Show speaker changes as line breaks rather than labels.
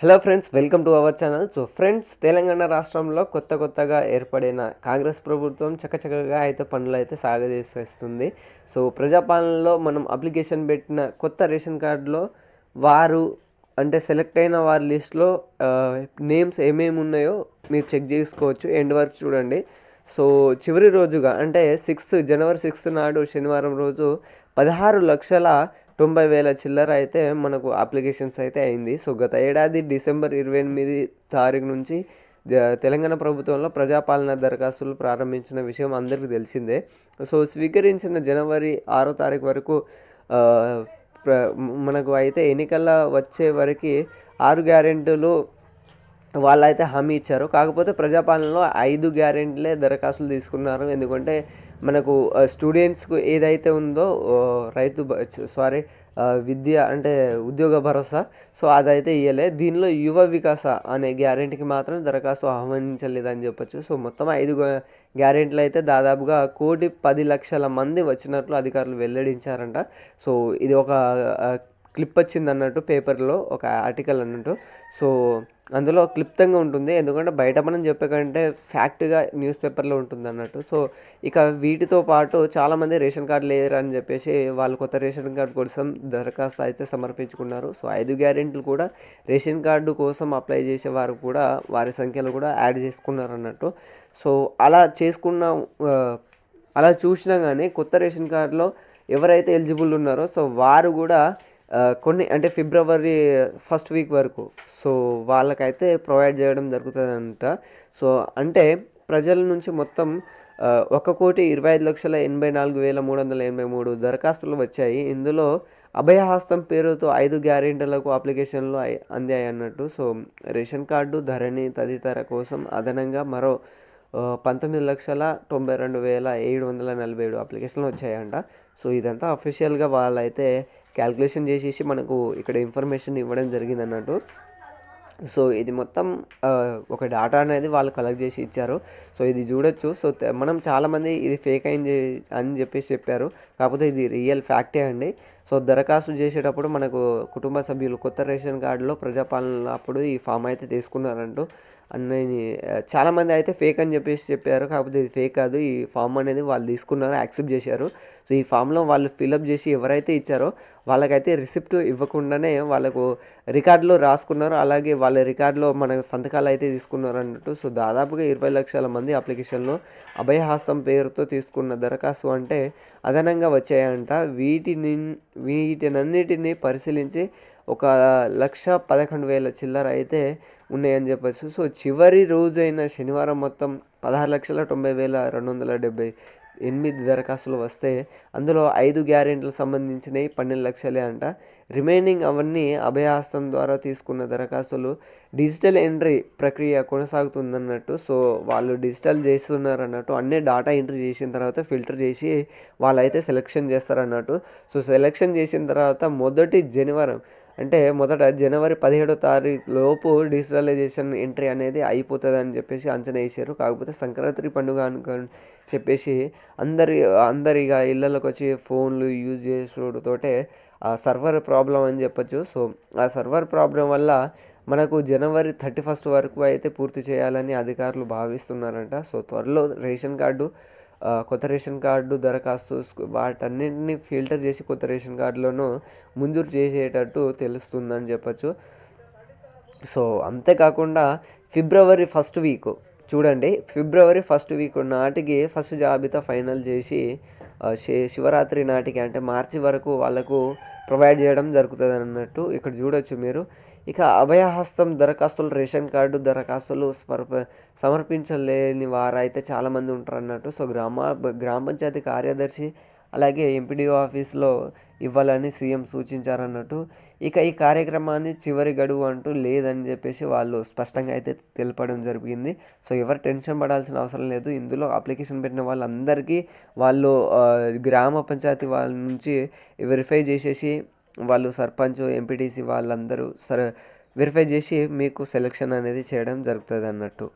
Hello friends welcome to our channel so friends Telangana రాష్ట్రంలో కొత్త కొత్తగా ఏర్పడిన కాంగ్రెస్ ప్రభుత్వం చకచకగా అయితే పనులు అయితే సాగదీసేస్తుంది సో ప్రజాపాలనలో మనం అప్లికేషన్ పెట్టిన కొత్త రేషన్ కార్డులో వారు అంటే సెలెక్ట్ అయిన వారి లిస్ట్లో నేమ్స్ ఏమేమి ఉన్నాయో మీరు చెక్ చేసుకోవచ్చు. ఎండ్ వరకు చూడండి. సో చివరి రోజుగా అంటే సిక్స్త్ జనవరి సిక్స్త్ నాడు శనివారం రోజు పదహారు లక్షల తొంభై వేల చిల్లర అయితే మనకు అప్లికేషన్స్ అయితే అయింది. సో గత ఏడాది డిసెంబర్ ఇరవై ఎనిమిది తారీఖు నుంచి తెలంగాణ ప్రభుత్వంలో ప్రజాపాలన దరఖాస్తులు ప్రారంభించిన విషయం అందరికీ తెలిసిందే. సో స్వీకరించిన జనవరి ఆరో తారీఖు వరకు మనకు అయితే ఎన్నికల వచ్చే వరకు ఆరు గ్యారెంటీలు వాళ్ళైతే హామీ ఇచ్చారు. కాకపోతే ప్రజాపాలనలో ఐదు గ్యారెంటీలే దరఖాస్తులు తీసుకున్నారు. ఎందుకంటే మనకు స్టూడెంట్స్కు ఏదైతే ఉందో రైతు సారీ విద్య అంటే ఉద్యోగ భరోసా సో అదైతే ఇవ్వలే దీనిలో యువ వికాస అనే గ్యారెంటీకి మాత్రం దరఖాస్తు ఆహ్వానించలేదని చెప్పొచ్చు. సో మొత్తం ఐదు గ్యారెంటీలు అయితే దాదాపుగా కోటి పది లక్షల మంది వచ్చినట్లు అధికారులు వెల్లడించారంట. సో ఇది ఒక క్లిప్ వచ్చింది అన్నట్టు పేపర్లో ఒక ఆర్టికల్ అన్నట్టు. సో అందులో క్లుప్తంగా ఉంటుంది. ఎందుకంటే బయట మనం చెప్పే కంటే ఫ్యాక్ట్గా న్యూస్ పేపర్లో ఉంటుంది అన్నట్టు. సో ఇక వీటితో పాటు చాలామంది రేషన్ కార్డు లేరు అని చెప్పేసి వాళ్ళు కొత్త రేషన్ కార్డు కోసం దరఖాస్తు అయితే సమర్పించుకున్నారు. సో ఐదు గ్యారెంటీలు కూడా రేషన్ కార్డు కోసం అప్లై చేసే వారు కూడా వారి సంఖ్యలో కూడా యాడ్ చేసుకున్నారు అన్నట్టు. సో అలా చేసుకున్న అలా చూసినా కానీ కొత్త రేషన్ కార్డులో ఎవరైతే ఎలిజిబుల్ ఉన్నారో సో వారు కూడా కొన్ని అంటే ఫిబ్రవరి ఫస్ట్ వీక్ వరకు. సో వాళ్ళకైతే ప్రొవైడ్ చేయడం జరుగుతుందంట. సో అంటే ప్రజల నుంచి మొత్తం ఒక కోటి ఇరవై ఐదు లక్షల ఎనభై నాలుగు వేల మూడు వందల ఎనభై మూడు దరఖాస్తులు వచ్చాయి. ఇందులో అభయహస్తం పేరుతో ఐదు గ్యారెంటీలకు అప్లికేషన్లు అందాయి అన్నట్టు. సో రేషన్ కార్డు ధరణి తదితర కోసం అదనంగా మరో పంతొమ్మిది లక్షల తొంభై రెండు వేల ఏడు వందల నలభై ఏడు అప్లికేషన్లు వచ్చాయంట. సో ఇదంతా అఫీషియల్గా వాళ్ళైతే క్యాల్కులేషన్ చేసేసి మనకు ఇక్కడ ఇన్ఫర్మేషన్ ఇవ్వడం జరిగింది అన్నట్టు. సో ఇది మొత్తం ఒక డాటా అనేది వాళ్ళు కలెక్ట్ చేసి ఇచ్చారు. సో ఇది చూడొచ్చు. సో మనం చాలామంది ఇది ఫేక్ అయింది అని చెప్పేసి చెప్పారు. కాకపోతే ఇది రియల్ ఫ్యాక్టే అండి. సో దరఖాస్తు చేసేటప్పుడు మనకు కుటుంబ సభ్యులు కొత్త రేషన్ కార్డులో ప్రజాపాలన అప్పుడు ఈ ఫామ్ అయితే తీసుకున్నారంటూ. నేను చాలామంది అయితే ఫేక్ అని చెప్పేసి చెప్పారు. కాకపోతే ఇది ఫేక్ కాదు. ఈ ఫామ్ అనేది వాళ్ళు తీసుకున్నారు యాక్సెప్ట్ చేశారు. సో ఈ ఫామ్లో వాళ్ళు ఫిలప్ చేసి ఎవరైతే ఇచ్చారో వాళ్ళకైతే రిసిప్ట్ ఇవ్వకుండానే వాళ్ళకు రికార్డులో రాసుకున్నారు. అలాగే వాళ్ళ రికార్డులో మన సంతకాలు అయితే తీసుకున్నారు అన్నట్టు సో దాదాపుగా ఇరవై లక్షల మంది అప్లికేషన్లో అభయహస్తం పేరుతో తీసుకున్న దరఖాస్తు అంటే అదనంగా వచ్చాయంట. వీటిని వీటినన్నిటిని పరిశీలించి ఒక లక్ష పదకొండు వేల చిల్లర అయితే ఉన్నాయని చెప్పచ్చు. సో చివరి రోజైన శనివారం మొత్తం పదహారు లక్షల తొంభై వేల రెండు వందల డెబ్బై ఎనిమిది దరఖాస్తులు వస్తే అందులో ఐదు గ్యారెంటీలు సంబంధించినవి పన్నెండు లక్షలే అంట. రిమైనింగ్ అవన్నీ అభయహస్తం ద్వారా తీసుకున్న దరఖాస్తులు డిజిటల్ ఎంట్రీ ప్రక్రియ కొనసాగుతుందన్నట్టు సో వాళ్ళు డిజిటల్ చేస్తున్నారు అన్నట్టు అన్నీ డాటా ఎంట్రీ చేసిన తర్వాత ఫిల్టర్ చేసి వాళ్ళైతే సెలెక్షన్ చేస్తారన్నట్టు. సో సెలెక్షన్ చేసిన తర్వాత మొదటి జనవరం అంటే మొదట జనవరి పదిహేడో తారీఖు లోపు డిజిటలైజేషన్ ఎంట్రీ అనేది అయిపోతుంది అని చెప్పేసి అంచనా వేసారు కాకపోతే సంక్రాంతి పండుగ అనుకొని చెప్పేసి అందరి అందరిగా ఇళ్ళలోకి వచ్చి ఫోన్లు యూజ్ చేసుడుతోటే ఆ సర్వర్ ప్రాబ్లం అని చెప్పొచ్చు. సో ఆ సర్వర్ ప్రాబ్లం వల్ల మనకు జనవరి థర్టీ ఫస్ట్ వరకు అయితే పూర్తి చేయాలని అధికారులు భావిస్తున్నారంట. సో త్వరలో రేషన్ కార్డు కొత్త రేషన్ కార్డు దరఖాస్తు వాటన్నిటిని ఫిల్టర్ చేసి కొత్త రేషన్ కార్డులను మంజూరు చేసేటట్టు తెలుస్తుందని చెప్పచ్చు. సో అంతేకాకుండా ఫిబ్రవరి ఫస్ట్ వీక్ చూడండి ఫిబ్రవరి ఫస్ట్ వీక్ నాటికి ఫస్ట్ జాబితా ఫైనల్ చేసి శివరాత్రి నాటికి అంటే మార్చి వరకు వాళ్ళకు ప్రొవైడ్ చేయడం జరుగుతుంది అన్నట్టు ఇక్కడ చూడొచ్చు మీరు. ఇక అభయహస్తం దరఖాస్తులు రేషన్ కార్డు దరఖాస్తులు సమర్ప సమర్పించలేని వారైతే చాలామంది ఉంటారు అన్నట్టు సో గ్రామ గ్రామ పంచాయతీ కార్యదర్శి అలాగే ఎంపీడీఓ ఆఫీస్లో ఇవ్వాలని సీఎం సూచించారన్నట్టు. ఇక ఈ కార్యక్రమాన్ని చివరి గడువు అంటూ లేదని చెప్పేసి వాళ్ళు స్పష్టంగా అయితే తెలపడం జరిగింది. సో ఎవరు టెన్షన్ పడాల్సిన అవసరం లేదు. ఇందులో అప్లికేషన్ పెట్టిన వాళ్ళందరికీ వాళ్ళు గ్రామ పంచాయతీ వాళ్ళ నుంచి వెరిఫై చేసేసి వాళ్ళు సర్పంచ్ ఎంపీటీసీ వాళ్ళందరూ సరే వెరిఫై చేసి మీకు సెలెక్షన్ అనేది చేయడం జరుగుతుంది అన్నట్టు